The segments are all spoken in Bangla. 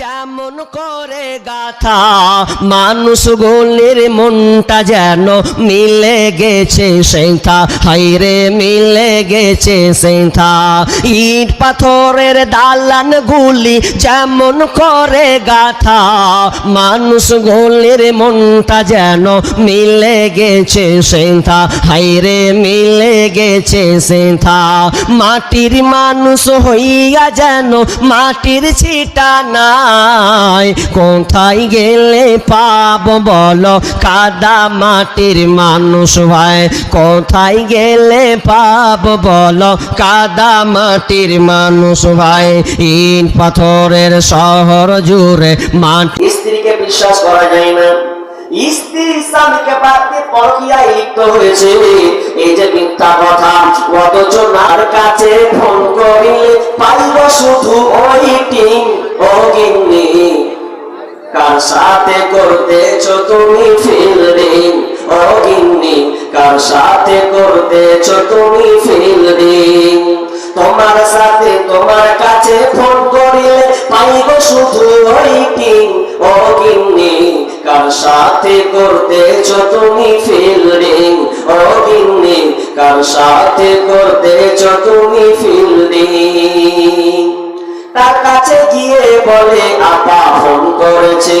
যেমন করে গাথা, মানুষ গুলির মনটা যেন মিলে গেছে সেথা হাইরে মিলে গেছে সেথা ইট পাথরের দালান গুলি যেমন করে গাথা, মানুষ গুলির মনটা যেন মিলে গেছে সেথা হাইরে মিলে গেছে সেথা মাটির মানুষ হইয়া যেন মাটির ছিটা নাই কোথায় গেলে পাব বলো? কাদা মাটির মানুষ ভাই। কোথায় গেলে পাব বলো? কাদা মাটির মানুষ ভাই। ইট পাথরের শহর জুড়ে মাটি স্ত্রীকে বিশ্বাস করা যায় না। স্ত্রী স্বামীকে বাদ দিয়ে পরকীয়ায় লিপ্ত হয়েছে। এই যে মিথ্যা কথা। অথচ নার কাছে ফোন করিলে পাইব শুধু ওই টিম? ও কার সাথে করতেছ তুমি ফিল্ডিং ও কার সাথে করতেছ তুমি ফিল্ডিং তোমার সাথে তোমার কাছে ফোন করিলে পাইব শুধু ওই টিম? ও গিন্নি কার সাথে করতেছ তুমি ফিল্ডিং ও গিন্নি, কার সাথে করতেছ তুমি ফিল্ডিং তার কাছে গিয়ে বলে, আপা ফোন করেছে।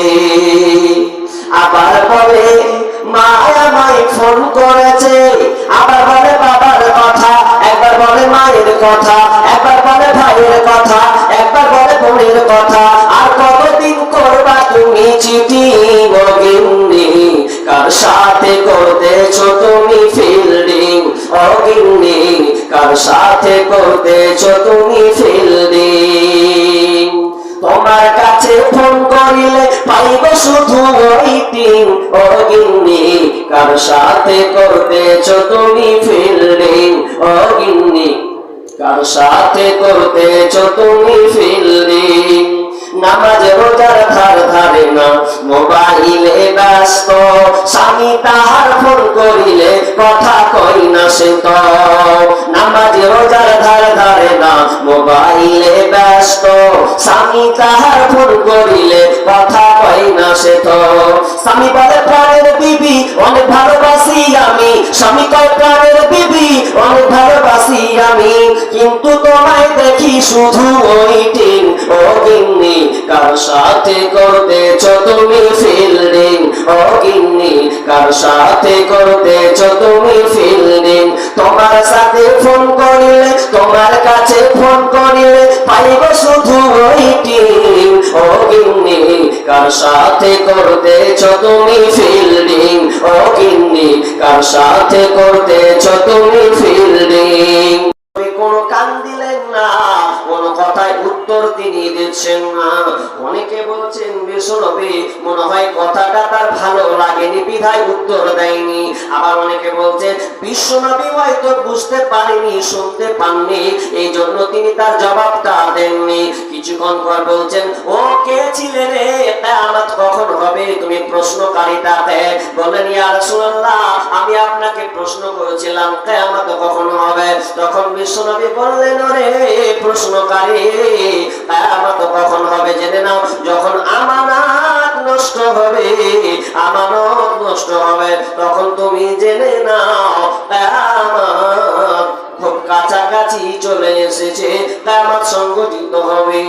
আবার বলে মা আমায় ফোন করেছে। আবার বলে, বাবার কথা। একবার বলে, মায়ের কথা। একবার বলে, ভাইয়ের কথা। একবার বলে, বোনের কথা। আর কতদিন সাথে করতেছ তুমি ফিল্ডিং তোমার কাছে ফোন করিলে পাইব শুধু ওই টিম অগিন্নি। কার সাথে করতেছ তুমি ফিল্ডিং অগিন্নি। কার সাথে করতেছ তুমি ফিল্ডিং নামাজ রোজার ধার ধারে না, মোবাইলে ব্যস্ত। স্বামী তাহার ফোন করিলে কথা কই ব্যস্ত। স্বামী তাহার ফোন করিলে কথা কই না সে তো। স্বামী বলে, প্রাণের বিবি, অনেক ভালোবাসি আমি। স্বামী কয়, প্রাণের বিবি, অনেক ভালোবাসি আমি। কিন্তু তোমায় দেখি শুধু ওই টিম ও গিন্নি কার সাথে করতেছ তুমি ফিল্ডিং? ও গিন্নি, কার সাথে করতেছ তুমি ফিল্ডিং? তোমার সাথে ফোন করিলে, তোমার কাছে ফোন করিলে পাইব শুধু ওই টিম। ও গিন্নি, কার সাথে করতেছ তুমি ফিল্ডিং? ও গিন্নি, কার সাথে করতেছ তুমি ফিল্ডিং? কোনো কান দিলেন না। কথায় উত্তর তিনি দিচ্ছেন না অনেকে বলছেন বেসরবে মনে হয় কথাটা তার ভালো লাগেনি, বিধায় উত্তর দেয়নি। আবার অনেকে বলছেন, বিশ্বনবী হয়তো বুঝতে পারেনি, শুনতে পাননি এই জন্য তিনি তার জবাবটা দেননি। কিছুক্ষণ পর বলছেন, ও কে ছিলেন রে আমার তুমি প্রশ্নকারিতা দেয় বলেন আমি আপনাকে প্রশ্ন করেছিলাম, কিয়ামত কখন হবে? তখন বিশ্বনবী বললেন রে প্রশ্নকারী, কিয়ামত কখন হবে জেনে নাও, যখন আমানত নষ্ট হবে, আমানত নষ্ট হবে, তখন তুমি জেনে নাও, কিয়ামত খুব কাছাকাছি চলে এসেছে, কিয়ামত সংগঠিত হবে।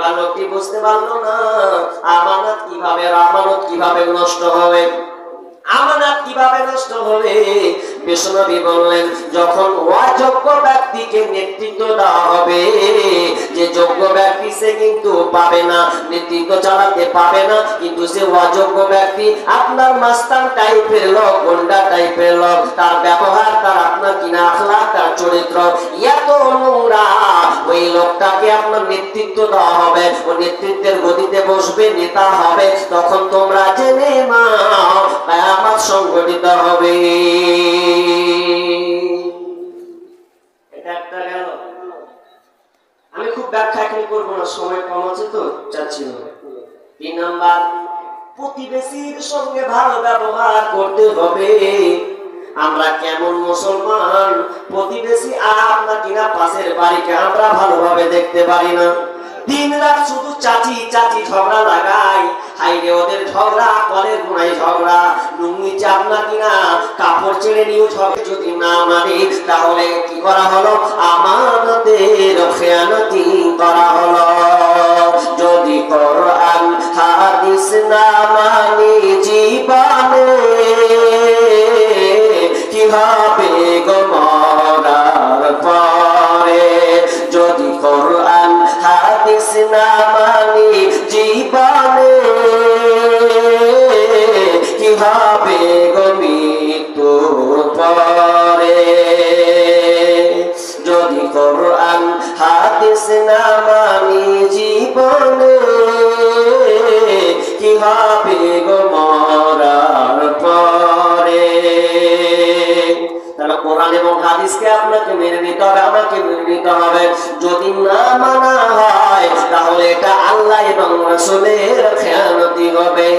এবার লোকটি বুঝতে পারল না? আমানত কীভাবে আমানত কীভাবে নষ্ট হবে? কীভাবে নষ্ট হবে? বিষ্ণবী বললেন, যখন অযোগ্য ব্যক্তিকে নেতৃত্ব দেওয়া হবে, যে যোগ্য ব্যক্তি সে কিন্তু পাবে না, নেতৃত্ব চালাতে পাবে না, কিন্তু সে অযোগ্য ব্যক্তি আপনার মাস্তান টাইপের লোক, গুন্ডা টাইপের লোক, তার ব্যবহার কিনা বসবে, নেতা হবে। তখন তোমরা জেনে নাও সংগঠিত হবে। আমি খুব ব্যাখ্যা করব না, সময় কম আছে তো, চাচ্ছি না। তিন নাম্বার, প্রতিবেশীর সঙ্গে ভালো ব্যবহার করতে হবে। আমরা কেমন মুসলমান? প্রতিবেশী আর কিনা পাশের বাড়িকে আমরা ভালোভাবে দেখতে পারি না। দিন রাত শুধু চাচি চাচি ঝগড়া লাগাই হাইরে ওদের ঝগড়া, কলের গুনাই ঝগড়া। লুঙ্গি চাপ না কিনা, কাপড় ছেড়ে নিয়েও ঝগড়া যদি না মানে তাহলে কি করা হলো? আমানতের খেয়ানতি করা হলো। যদি কোরআন, হাদিস না মানি পরে যদি কোরআন, হাদিস না মানি জীবনে, কি হবে গো মরার পরে? তাহলে কোরআন এবং হাদিসকে আপনাকে মেনে নিতে হবে, আমাকে মেনে নিতে হবে। যদি না মানা হয়, তাহলে এটা আল্লাহ এবং রাসূলের খেয়ানতি হবে।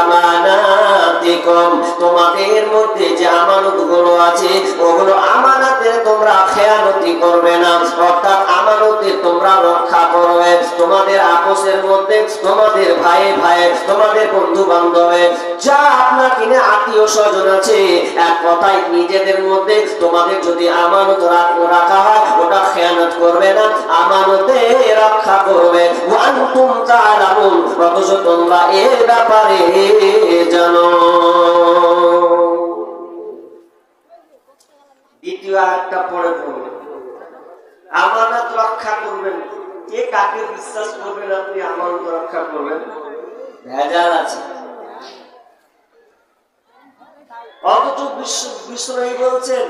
আমানাতিকুম। তোমাদের মধ্যে যে আমানতগুলো আছে ওগুলো আমানাতে তোমরা খেয়ানতি করবে না। অর্থাৎ আমানতে তোমরা রক্ষা করবে। তোমাদের আপোষের মধ্যে, তোমাদের ভাই ভাই তোমাদের বন্ধু বান্ধবে যা আপনার কিনে আত্মীয় স্বজন আছে, এক কথায় নিজেদের মধ্যে তোমাদের যদি আমানত রাখা হয়, ওটা খেয়ানত করবে না। আমানতে রক্ষা করবে। ওয়ান্তুম তোমরা এ ব্যাপারে জানো। দ্বিতীয় আরেকটা পড়ে পড়বে আমানত রক্ষা করবেন। কে কাকে বিশ্বাস করবেন আপনি আমানত রক্ষা করবেন? ভেজাল আছে। অথচ বিষ্ণু বলছেন,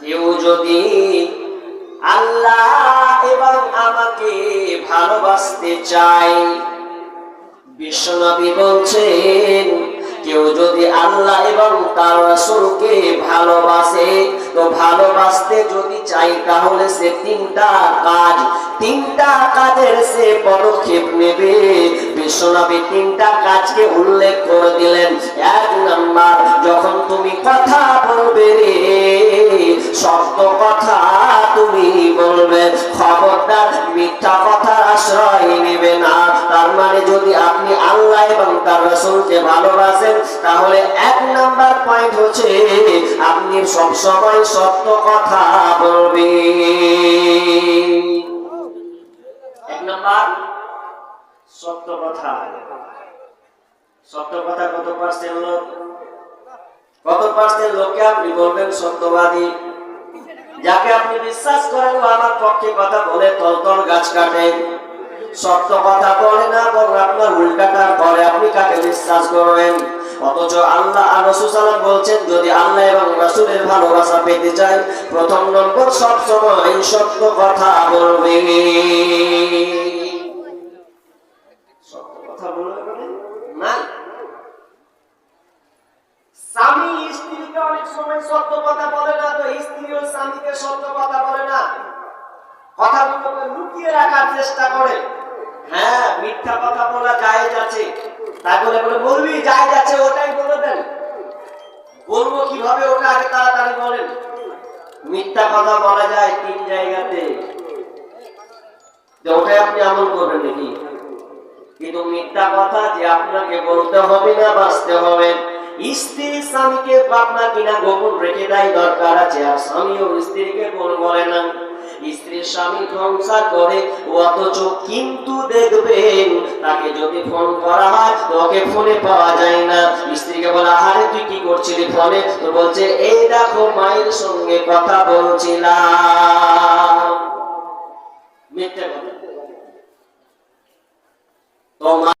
কেউ যদি আল্লাহ এবং আমাকে ভালোবাসতে চায়, বিশ্বনবী বলছেন কেউ যদি আল্লাহ এবং তার রাসূলকে ভালোবাসে তো ভালোবাসতে যদি চাই, তাহলে সে তিনটা কাজ। তিনটা কাজের সে পদক্ষেপ নেবে। বিশ্বনবী তিনটা কাজকে উল্লেখ করে দিলেন। এক নাম্বার, যখন তুমি কথা বলবে রে, সত্য কথা তুমি বলবে। খবরদার মিথ্যা কথার আশ্রয় নেবে না। তার মানে যদি আপনি আল্লাহ এবং তার রসুলকে ভালোবাসেন, তাহলে এক নাম্বার পয়েন্ট হচ্ছে, আপনি সব সময় সত্য কথা বলবেন এক নাম্বার, সত্য কথা। সত্য কথা কত পার্সেন্ট লোক? কত পার্সেন্ট লোককে আপনি বলবেন সত্যবাদী? যাকে আপনি বিশ্বাস করেন আমার পক্ষে কথা বলে তল তল গাছ কাটে। সত্য কথা বলে না, বরং আপনার উল্টাটার পরে আপনি কাকে বিশ্বাস করবেন? অথচ আল্লাহ আর রসুল সাল্লাম বলছেন, যদি আল্লাহ এবং রাসূলের ভালোবাসা পেতে চাই প্রথম নম্বর সব সময় সত্য কথা বলবে। সত্য কথা বলবে মানে? না? স্বামী স্ত্রীকে অনেক সময় সত্য কথা বলে না, তো স্ত্রীও স্বামীকে সত্য কথা বলে না। কথাগুলোকে লুকিয়ে রাখার চেষ্টা করে। হ্যাঁ মিথ্যা কথা বলা জায়েজ আছে। তাই বলে বলে বলবি, জায়েজ আছে, ওটাই বলে দেন। বলব কীভাবে, ওটা আগে তাড়াতাড়ি বলেন। মিথ্যা কথা বলা যায় তিন জায়গাতে। ওটাই আপনি আমল করবেন নাকি? কিন্তু মিথ্যা কথা যে আপনাকে বলতে হবে না, বাঁচতে হবে। স্ত্রী স্বামীকে পাবনা কিনা গোপন রেখে দেয় দরকার আছে, আর স্বামীও স্ত্রীকে বল বলে না। স্ত্রীর স্বামী সংসার করে, অথচ কিন্তু দেখবেন তাকে যদি ফোন করা হয় তো ওকে ফোনে পাওয়া যায় না। স্ত্রীকে বলা, আরে, তুই কি করছিলি ফোনে? তো বলছে, এই দেখো, মায়ের সঙ্গে কথা বলছিলাম। মিথ্যে কথা। তোমার